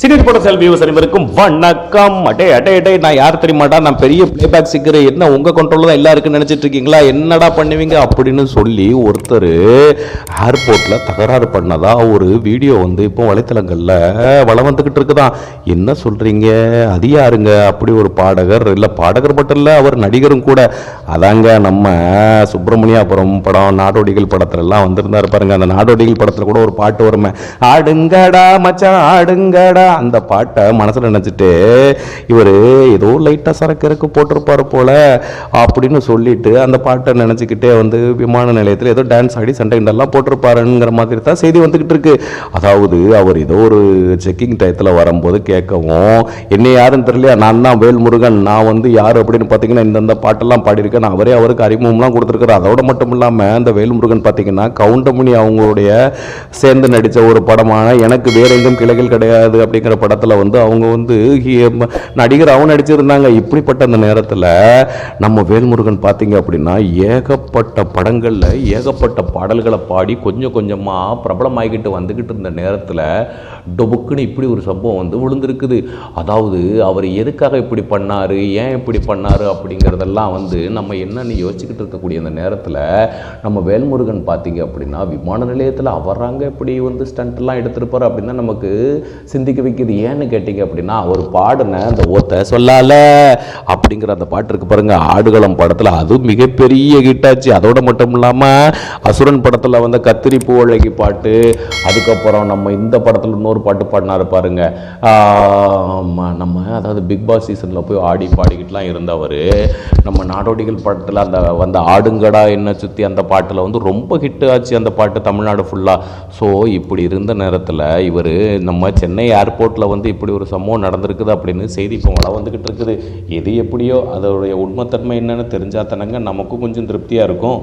சினிர் போட்ட வியூஸ் அனைவருக்கும் வணக்கம். அடே அடே அடே நான் யார் தெரியுமாடா? நான் பெரிய பிளேபேக் சிக்கிறேன் என்ன உங்கள் கண்ட்ரோல்ல தான் எல்லாம் இருக்குன்னு இருக்கீங்களா? என்னடா பண்ணுவீங்க? அப்படின்னு சொல்லி ஒருத்தர் ஏர்போர்ட்டில் தகராறு பண்ணதா ஒரு வீடியோ வந்து இப்போ வலைத்தளங்களில் வளம் வந்துக்கிட்டு இருக்குதான். என்ன சொல்கிறீங்க அது யாருங்க? அப்படி ஒரு பாடகர் இல்லை பாடகர் மட்டும் இல்லை அவர் நடிகரும் கூட. அதாங்க நம்ம சுப்பிரமணியாபுரம் படம் நாடோடிகள் படத்துல எல்லாம் வந்திருந்தாரு பாருங்க. அந்த நாடோடிகள் படத்தில் கூட ஒரு பாட்டு வருமே. ஆடுங்கடா மச்சான் ஆடுங்கடா. அந்த பாட்டை மனசில் நினைச்சிட்டு இவர் ஏதோ லைட்டாக சரக்கு இறக்கு போட்டிருப்பார் போல அப்படின்னு சொல்லிட்டு அந்த பாட்டை நினச்சிக்கிட்டே வந்து விமான நிலையத்தில் ஏதோ டான்ஸ் ஆடி சண்டை கிண்டெல்லாம் போட்டிருப்பாருங்கிற மாதிரி தான் செய்தி வந்துகிட்டு இருக்கு. அதாவது அவர் ஏதோ ஒரு செக்கிங் டயத்தில் வரும்போது கேட்கவும் என்ன யாருன்னு தெரியலையா? நான் தான் வேல்முருகன். நான் வந்து யார் அப்படின்னு பார்த்தீங்கன்னா இந்தந்த பாட்டெல்லாம் பாடியிருக்கேன். நான் அவரே அவருக்கு அறிமுகம்லாம் கொடுத்துருக்காரு அதோட மட்டும் இல்லாமல் அந்த வேல்முருகன் பார்த்தீங்கன்னா கவுண்டமணி அவங்களுடைய சேர்ந்து நடித்த ஒரு படமான எனக்கு வேற எங்கும் கிளைகள் கிடையாது அப்படிங்கிற படத்தில் வந்து அவங்க வந்து நடிகர் அவன் நடிச்சிருந்தாங்க. இப்படிப்பட்ட அந்த நேரத்தில் நம்ம வேல்முருகன் பார்த்தீங்க அப்படின்னா ஏகப்பட்ட படங்களில் ஏகப்பட்ட பாடல்களை பாடி கொஞ்சம் கொஞ்சமாக பிரபலமாகிக்கிட்டு வந்துக்கிட்டு இருந்த நேரத்தில் டொபுக்குன்னு இப்படி ஒரு சம்பவம் வந்து விழுந்திருக்குது. அதாவது அவர் எதுக்காக இப்படி பண்ணார் ஏன் இப்படி பண்ணார் அப்படிங்கிறதெல்லாம் வந்து நம்ம என்னன்னு யோசிச்சுக்கிட்டு இருக்கக்கூடிய அந்த நேரத்தில் நம்ம வேல்முருகன் பார்த்தீங்க அப்படின்னா விமான நிலையத்தில் அவராங்க இப்படி வந்து ஸ்டண்ட்லாம் எடுத்திருப்பார் அப்படின்னா நமக்கு சிந்திக்க வைக்கிது ஏன்னு கேட்டிங்க அப்படின்னா அவர் பாடின அந்த ஓத்தை சொல்லால அப்படிங்கிற அந்த பாட்டு இருக்கு பாருங்க. ஆடுகளம் படத்தில் அதுவும் மிகப்பெரிய ஹிட்டாச்சு அதோட மட்டும் இல்லாமல் அசுரன் படத்தில் வந்த கத்திரி பூவழகி பாட்டு அதுக்கப்புறம் நம்ம இந்த படத்தில் இன்னொரு பாட்டு பாடினாரு பாருங்க. நம்ம அதாவது பிக் பாஸ் சீசனில் போய் ஆடி பாடிக்கிட்டுலாம் இருந்தவர். நம்ம நாடோடிகள் படத்தில் அந்த வந்த ஆடுங்கடா என்ன சுற்றி அந்த பாட்டில் வந்து ரொம்ப ஹிட் ஆச்சு அந்த பாட்டு தமிழ்நாடு ஃபுல்லாக ஸோ இப்படி இருந்த நேரத்தில் இவர் நம்ம சென்னை ஏர்போர்ட்டில் வந்து இப்படி ஒரு சம்பவம் நடந்திருக்குது அப்படின்னு செய்தி இப்போ வள வந்துக்கிட்டு இருக்குது. எது எப்படியோ அதோடைய உண்மைத்தன்மை என்னென்னு தெரிஞ்சா தானங்க நமக்கும் கொஞ்சம் திருப்தியாக இருக்கும்.